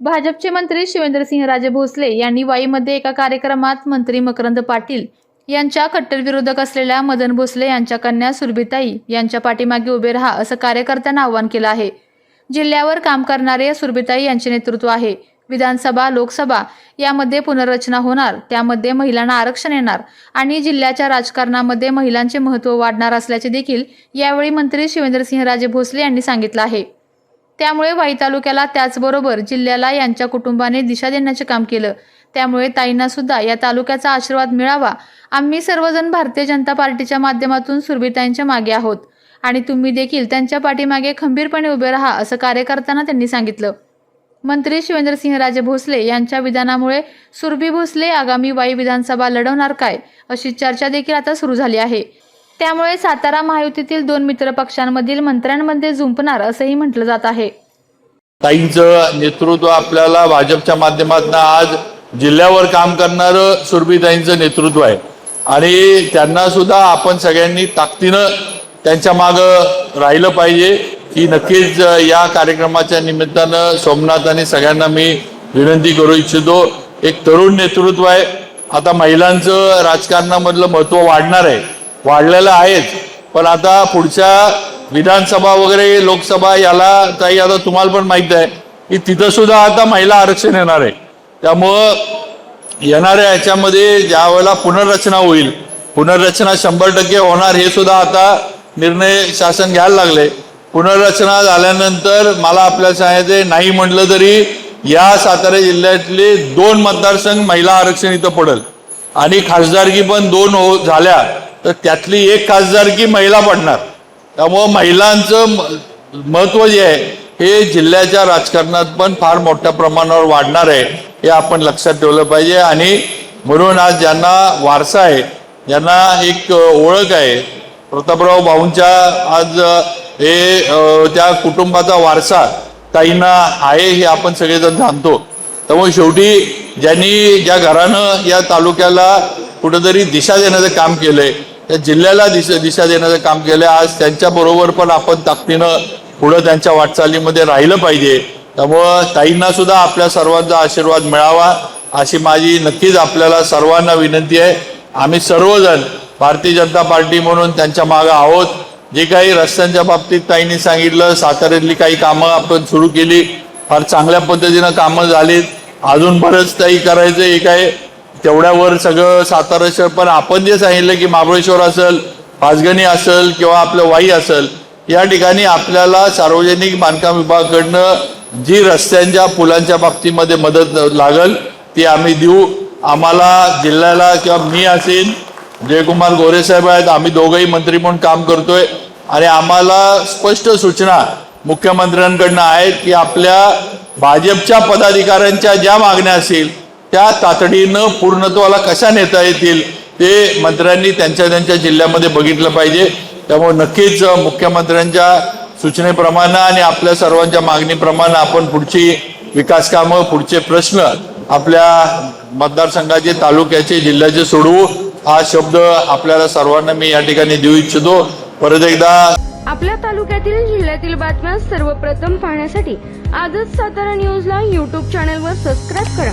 भाजपचे मंत्री शिवेंद्रसिंहराजे भोसले यांनी वाईमध्ये एका कार्यक्रमात मंत्री मकरंद पाटील यांच्या कट्टर विरोधक असलेल्या मदन भोसले यांच्या कन्या सुरभिताई यांच्या पाठीमागे उभे राहा असं कार्यकर्त्यांना आवाहन केलं आहे. जिल्ह्यावर काम करणारे सुरभिताई यांचे नेतृत्व आहे. विधानसभा लोकसभा यामध्ये पुनर्रचना होणार त्यामध्ये महिलांना आरक्षण येणार आणि जिल्ह्याच्या राजकारणामध्ये महिलांचे महत्त्व वाढणार असल्याचे देखील यावेळी मंत्री शिवेंद्रसिंहराजे भोसले यांनी सांगितलं आहे. त्यामुळे वाई तालुक्याला त्याचबरोबर जिल्ह्याला यांच्या कुटुंबाने दिशा देण्याचे काम केलं. त्यामुळे ताईंना सुद्धा या तालुक्याचा आशीर्वाद मिळावा. आम्ही सर्वजण भारतीय जनता पार्टीच्या माध्यमातून सुरभिताईंच्या मागे आहोत. आणि तुम्ही देखील त्यांच्या पाठीमागे खंबीरपणे उभे राहा असं कार्यकर्त्यांना त्यांनी सांगितलं. मंत्री शिवेंद्रसिंहराजे भोसले यांच्या विधानामुळे सुरभी भोसले आगामी वाई विधानसभा लढवणार काय अशी चर्चा देखील आता सुरू झाली आहे. त्यामुळे सातारा महायुतीतील दोन मित्र पक्षांमधील मंत्र्यांमध्ये झुंपणार असंही म्हटलं जात आहे. ताईंचं नेतृत्व आपल्याला भाजपच्या माध्यमातून आज जिल्ह्यावर काम करणारं सुरभीताईंचं नेतृत्व आहे. आणि त्यांना सुद्धा आपण सगळ्यांनी ताकदीनं त्यांच्या मागं राहिलं पाहिजे. ही नक्कीच या कार्यक्रमाच्या निमित्तानं सोमनाथ आणि सगळ्यांना मी विनंती करू इच्छितो. एक तरुण नेतृत्व आहे. आता महिलांचं राजकारणामधलं महत्त्व वाढणार आहे. वाढलेलं आहेच. पण आता पुढच्या विधानसभा वगैरे लोकसभा याला ताई आता तुम्हाला पण माहीत आहे की तिथं सुद्धा आता महिला आरक्षण येणार आहे. त्यामुळं येणाऱ्या याच्यामध्ये ज्या वेळेला पुनर्रचना होईल पुनर्रचना शंभर टक्के होणार हे सुद्धा आता निर्णय शासन घ्यायला लागले. पुनर्रचना झाल्यानंतर मला आपल्या सांगायचं नाही म्हटलं तरी या सातारा जिल्ह्यातले दोन मतदारसंघ महिला आरक्षण इथं पडेल. आणि खासदारकी पण दोन हो झाल्या. तर त्यातली एक खासदारकी महिला पडणार. त्यामुळं महिलांचं म- महत्त्व जे आहे हे जिल्ह्याच्या राजकारणात पण फार मोठ्या प्रमाणावर वाढणार आहे हे आपण लक्षात ठेवलं पाहिजे. आणि म्हणून आज ज्यांना वारसा आहे ज्यांना एक ओळख आहे प्रतापराव भाऊंच्या आज हे त्या कुटुंबाचा वारसा ताईंना आहे हे आपण सगळेजण जाणतो. त्यामुळे शेवटी ज्यांनी ज्या घरानं या तालुक्याला कुठंतरी दिशा देण्याचं काम केलंय त्या जिल्ह्याला दिशा दिशा देण्याचं काम केलं आज त्यांच्याबरोबर पण आपण ताकदीनं पुढं त्यांच्या वाटचालीमध्ये राहिलं पाहिजे. त्यामुळं ताईंना सुद्धा आपल्या सर्वांचा आशीर्वाद मिळावा अशी माझी नक्कीच आपल्याला सर्वांना विनंती आहे. आम्ही सर्वजण भारतीय जनता पार्टी म्हणून त्यांच्या मागं आहोत. जे काही रस्त्यांच्या बाबतीत ताईंनी सांगितलं साताऱ्यातली काही कामं आपण सुरू केली फार चांगल्या पद्धतीनं कामं झालीत. अजून बरंच काही करायचं हे आहे तेवढ्यावर सगळं सातारा शहर. पण आपण जे सांगितलं की महाबळेश्वर असेल पाचगणी असेल किंवा आपलं वाई असेल या ठिकाणी आपल्याला सार्वजनिक बांधकाम विभागाकडनं जी रस्त्यांच्या पुलांच्या बाबतीमध्ये मदत लागल ती आम्ही देऊ. आम्हाला जिल्ह्याला किंवा मी असेल जयकुमार गोरे साहेब आहेत आम्ही दोघंही मंत्री म्हणून काम करतोय. आणि आम्हाला स्पष्ट सूचना मुख्यमंत्र्यांकडनं आहेत की आपल्या भाजपच्या पदाधिकाऱ्यांच्या ज्या मागण्या असतील त्या तातडीनं पूर्णत्वाला कशा नेता येतील ते मंत्र्यांनी त्यांच्या त्यांच्या जिल्ह्यामध्ये बघितलं पाहिजे. त्यामुळे नक्कीच मुख्यमंत्र्यांच्या सूचनेप्रमाणे आणि आपल्या सर्वांच्या मागणीप्रमाणे आपण पुढची विकास कामं पुढचे प्रश्न आपल्या मतदारसंघाचे तालुक्याचे जिल्ह्याचे सोडवू. हा शब्द आपल्याला सर्वांना मी या ठिकाणी देऊ इच्छितो. परत एकदा आपल्या तालुक्यातील जिल्ह्यातील बातम्या सर्वप्रथम पाहण्यासाठी आजच सातारा न्यूजला यूट्यूब चॅनलवर सबस्क्राईब करा.